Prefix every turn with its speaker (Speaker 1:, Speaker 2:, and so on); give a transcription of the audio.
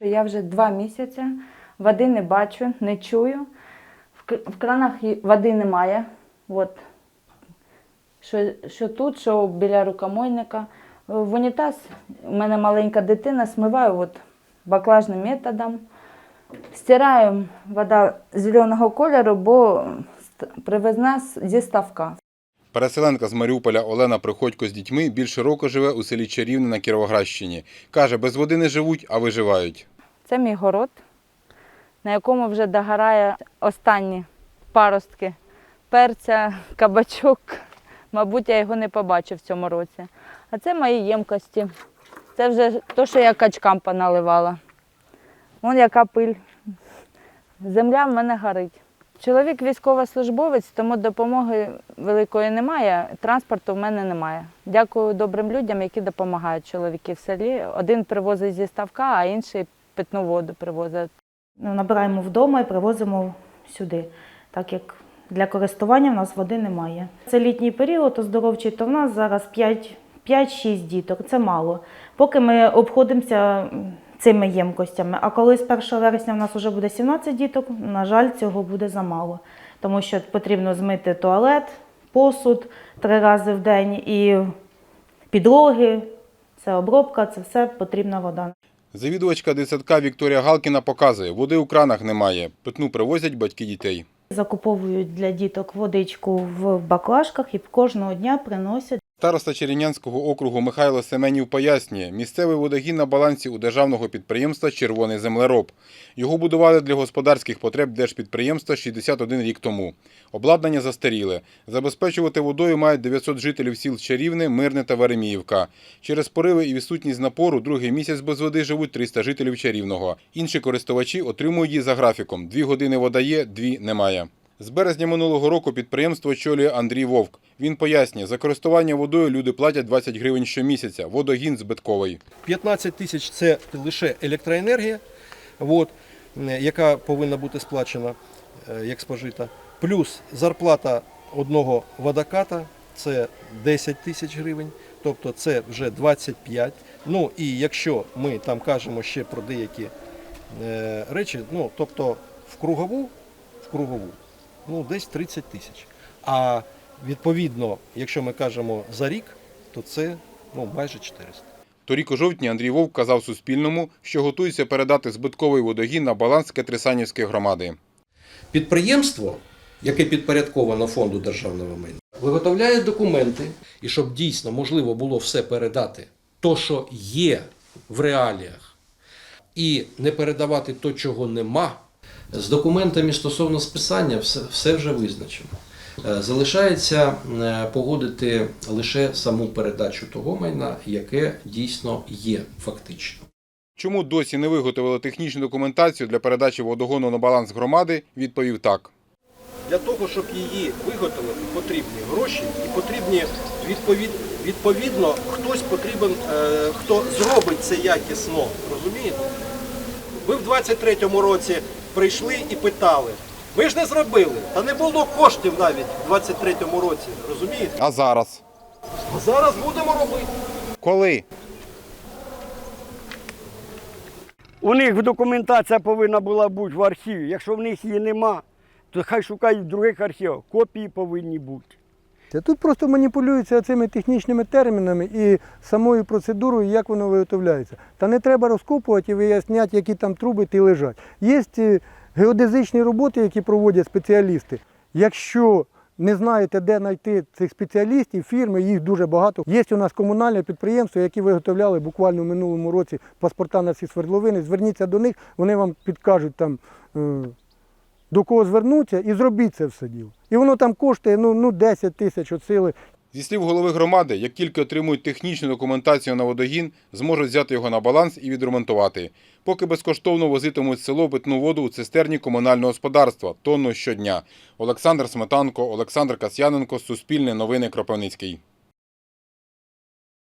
Speaker 1: Я вже два місяці води не бачу, не чую. В кранах води немає. От. Що, що тут, що біля рукомойника. В унітаз у мене маленька дитина, смиваю от баклажним методом. Стираю вода зеленого кольору, бо привезна зі ставка.
Speaker 2: Переселенка з Маріуполя Олена Приходько з дітьми більше року живе у селі Чарівне на Кіровоградщині. Каже, без води не живуть, а виживають.
Speaker 1: Це мій город, на якому вже догорає останні паростки перця, кабачок. Мабуть, я його не побачу в цьому році. А це мої ємкості. Це вже те, що я качкам поналивала. Вон яка пиль. Земля в мене горить. Чоловік військовослужбовець, тому допомоги великої немає, транспорту в мене немає. Дякую добрим людям, які допомагають чоловіки в селі. Один привозить зі ставка, а інший питну воду привозить.
Speaker 3: Ну, набираємо вдома і привозимо сюди, так як для користування в нас води немає. Це літній період оздоровчий, то в нас зараз 5 5-6 діток, це мало. Поки ми обходимося цими ємкостями. А коли з 1 вересня в нас вже буде 17 діток, на жаль, цього буде замало. Тому що потрібно змити туалет, посуд три рази в день і підлоги, це обробка, це все потрібна вода.
Speaker 2: Завідувачка дитсадка Вікторія Галкіна показує, води у кранах немає. Питну привозять батьки дітей.
Speaker 3: Закуповують для діток водичку в баклажках і кожного дня приносять.
Speaker 2: Староста Чернянського округу Михайло Семенів пояснює, місцевий водогін на балансі у державного підприємства Червоний землероб. Його будували для господарських потреб держпідприємства 61 рік тому. Обладнання застаріле. Забезпечувати водою мають 900 жителів сіл Чарівне, Мирне та Вереміївка. Через пориви і відсутність напору другий місяць без води живуть 300 жителів Чарівного. Інші користувачі отримують її за графіком. Дві години вода є, дві немає. З березня минулого року підприємство очолює Андрій Вовк. Він пояснює, за користування водою люди платять 20 гривень щомісяця. Водогін збитковий.
Speaker 4: 15 тисяч це лише електроенергія, от, яка повинна бути сплачена е, як спожита. Плюс зарплата одного водоката це 10 тисяч гривень, тобто це вже 25. Ну і якщо ми там кажемо ще про деякі е, речі, ну тобто в кругову, в кругову, ну десь 30 тисяч. А відповідно, якщо ми кажемо за рік, то це ну, майже 400.
Speaker 2: Торік у жовтні Андрій Вовк казав Суспільному, що готується передати збитковий водогін на баланс Кетрисанівської громади.
Speaker 5: Підприємство, яке підпорядковано фонду державного майна, виготовляє документи, і щоб дійсно можливо було все передати, то, що є в реаліях, і не передавати то, чого нема. З документами стосовно списання все, все вже визначено. Е, Залишається е, погодити лише саму передачу того майна, яке дійсно є фактично.
Speaker 2: Чому досі не виготовили технічну документацію для передачі водогону на баланс громади, відповів так.
Speaker 4: Для того, щоб її виготовити, потрібні гроші і потрібні відповід, відповідно, хтось потрібен, е, хто зробить це якісно. Розумієте? Ви в 23-му році прийшли і питали. Ми ж не зробили, та не було коштів навіть у 23-му році. Розумієте?
Speaker 2: А зараз?
Speaker 4: А зараз будемо робити.
Speaker 2: Коли?
Speaker 6: У них документація повинна була бути в архіві. Якщо в них її нема, то хай шукають в других архівах. Копії повинні бути.
Speaker 7: Тут просто маніпулюються цими технічними термінами і самою процедурою, як воно виготовляється. Та не треба розкопувати і виясняти, які там труби ті лежать. Є е, геодезичні роботи, які проводять спеціалісти. Якщо не знаєте, де знайти цих спеціалістів, фірми, їх дуже багато. Є у нас комунальне підприємство, які виготовляли буквально в минулому році паспорта на ці свердловини. Зверніться до них, вони вам підкажуть там. До кого звернутися і зробіть це все діло. І воно там коштує ну, ну 10 тисяч от.
Speaker 2: Зі слів голови громади, як тільки отримують технічну документацію на водогін, зможуть взяти його на баланс і відремонтувати. Поки безкоштовно возитимуть село питну воду у цистерні комунального господарства тонну щодня. Олександр Сметанко, Олександр Касьяненко, Суспільне новини Кропивницький.